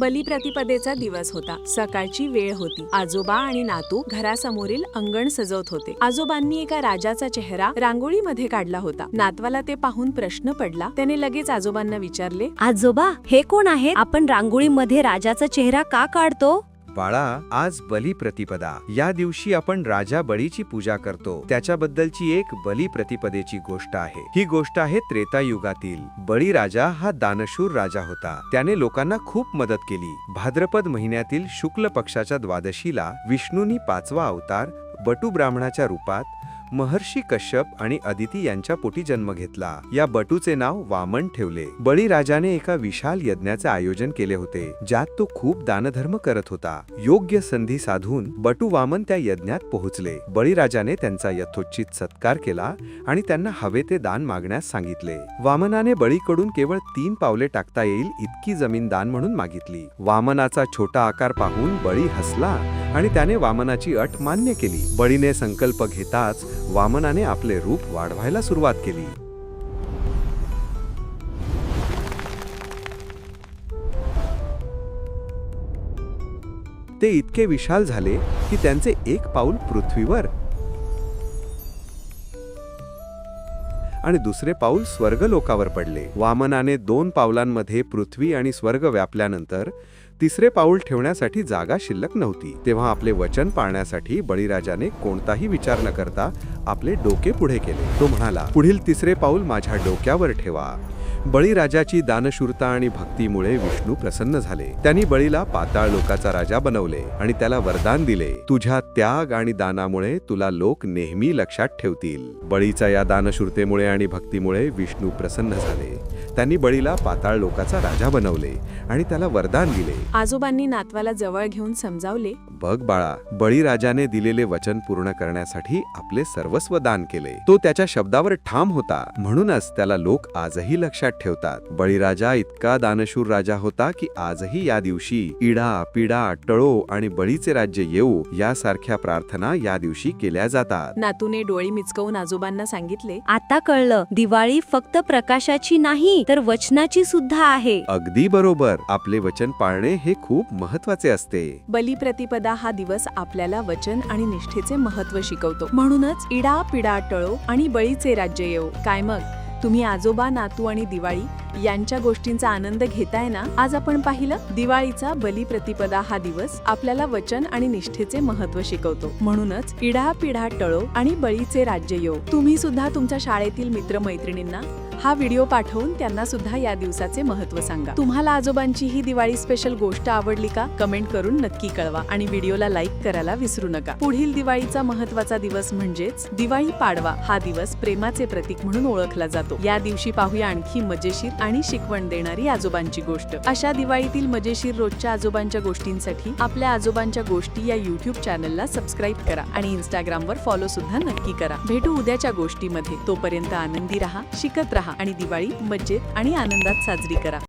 बलिप्रतिपदेचा दिवस होता. सकाळची वेळ होती. आजोबा आणि नातू घरासमोरील अंगण सजवत होते. आजोबांनी एका राजाचा चेहरा रांगोळीमध्ये काढला होता. नातवाला ते पाहून प्रश्न पडला. त्याने लगेच आजोबांना विचारले आजोबा हे कोण आहे आपण रांगोळीमध्ये राजाचा चेहरा का काढतो? बाळा आज बली प्रतिपदा. या दिवशी आपण राजा बळीची पूजा करतो. त्याच्याबद्दलची एक बली प्रतिपदेची गोष्ट आहे. ही गोष्ट आहे त्रेतायुगातील. बळी राजा हा दानशूर राजा होता. त्याने लोकांना खूप मदत केली. भाद्रपद महिन्यातील शुक्ल पक्षाच्या द्वादशीला विष्णूंनी पाचवा अवतार बटू ब्राह्मणाच्या रूपात महर्षी कश्यप आणि अदिती यांच्या पोटी जन्म घेतला. या बटूचे नाव वामन ठेवले. बळीराजाने एका विशाल यज्ञाचे आयोजन केले होते ज्यात तो खूप दानधर्म करत होता. योग्य संधी साधून बटू वामन त्या यज्ञात पोहोचले. बळीराजाने त्यांचा यथोचित सत्कार केला आणि त्यांना हवे ते दान मागण्यास सांगितले. वामनाने बळीकडून केवळ तीन पावले टाकता येईल इतकी जमीन दान म्हणून मागितली. वामनाचा छोटा आकार पाहून बळी हसला आणि त्याने वामनाची अट मान्य केली. बळीने संकल्प घेताच वामनाने आपले रूप वाढवायला सुरुवात केली. ते इतके विशाल झाले की त्यांचे एक पाऊल पृथ्वीवर. आणि दुसरे पाऊल स्वर्ग लोकावर पडले. वामनाने दोन पावलांमध्ये पृथ्वी आणि स्वर्ग व्यापल्यानंतर तिसरे पाऊल ठेवण्यासाठी जागा शिल्लक नव्हती. तेव्हा आपले वचन पाळण्यासाठी बळीराजाने कोणताही विचार न करता आपले डोके पुढे केले. तो म्हणाला पुढील तिसरे पाऊल माझ्या डोक्यावर ठेवा. बळीराजाची दानशूरता आणि भक्तीमुळे विष्णू प्रसन्न झाले. त्यांनी बळीला पाताळ लोकाचा राजा बनवले आणि त्याला वरदान दिले तुझ्या त्याग आणि दानामुळे तुला लोक नेहमी लक्षात ठेवतील. बळीचा या दानशूरतेमुळे आणि भक्तीमुळे विष्णू प्रसन्न झाले. त्यांनी बळीला पाताळ लोकाचा राजा बनवले आणि त्याला वरदान दिले. आजोबांनी नातवाला जवळ घेऊन समजावले बघ बाळा बळीराजाने दिलेले वचन पूर्ण करण्यासाठी आपले सर्वस्व दान केले. तो त्याच्या शब्दावर ठाम होता. म्हणूनच त्याला लोक आजही लक्षात ठेवतात. बळीराजा इतका दानशूर राजा होता की आजही या दिवशी इडा पिडा टळो आणि बळीचे राज्य येऊ यासारख्या प्रार्थना या दिवशी केल्या जातात. नातूने डोळे मिचकवून आजोबांना सांगितले आता कळलं दिवाळी फक्त प्रकाशाची नाही तर वचनाची सुद्धा आहे. अगदी बरोबर. आपले वचन पाळणे हे खूप महत्त्वाचे असते. बलिप्रतिपदा हा दिवस आपल्याला वचन आणि निष्ठेचे महत्त्व शिकवतो. म्हणूनच इडा पिडा टळो आणि बळीचे राज्य येऊ काय मग? तुम्ही आजोबा नातू आणि दिवाळी यांच्या गोष्टींचा आनंद घेताय ना? आज आपण पाहिलं दिवाळीचा बलिप्रतिपदा हा दिवस आपल्याला वचन आणि निष्ठेचे महत्त्व शिकवतो. म्हणूनच इडा पिढा टळो आणि बळीचे राज्य येऊ तुम्ही सुद्धा तुमच्या शाळेतील मित्रमैत्रिणींना हा व्हिडिओ पाठवून त्यांना सुद्धा या दिवसाचे महत्त्व सांगा. तुम्हाला आजोबांची ही दिवाळी स्पेशल गोष्ट आवडली का? कमेंट करून नक्की कळवा आणि व्हिडिओला लाईक करायला विसरू नका. पुढील दिवाळीचा महत्त्वाचा दिवस म्हणजेच दिवाळी पाडवा. हा दिवस प्रेमाचे प्रतीक म्हणून ओळखला जातो. या दिवशी पाहूया आणखी मजेशीर आणि शिकवण देणारी आजोबांची गोष्ट. अशा दिवाळीतील मजेशीर रोजच्या आजोबांच्या गोष्टींसाठी आपल्या आजोबांच्या गोष्टी या युट्यूब चॅनलला सबस्क्राईब करा आणि इंस्टाग्रामवर फॉलो सुद्धा नक्की करा. भेटू उद्याच्या गोष्टीमध्ये. तोपर्यंत आनंदी राहा शिकत राहा आणि दिवाळी मज्जेत आणि आनंदात साजरी करा.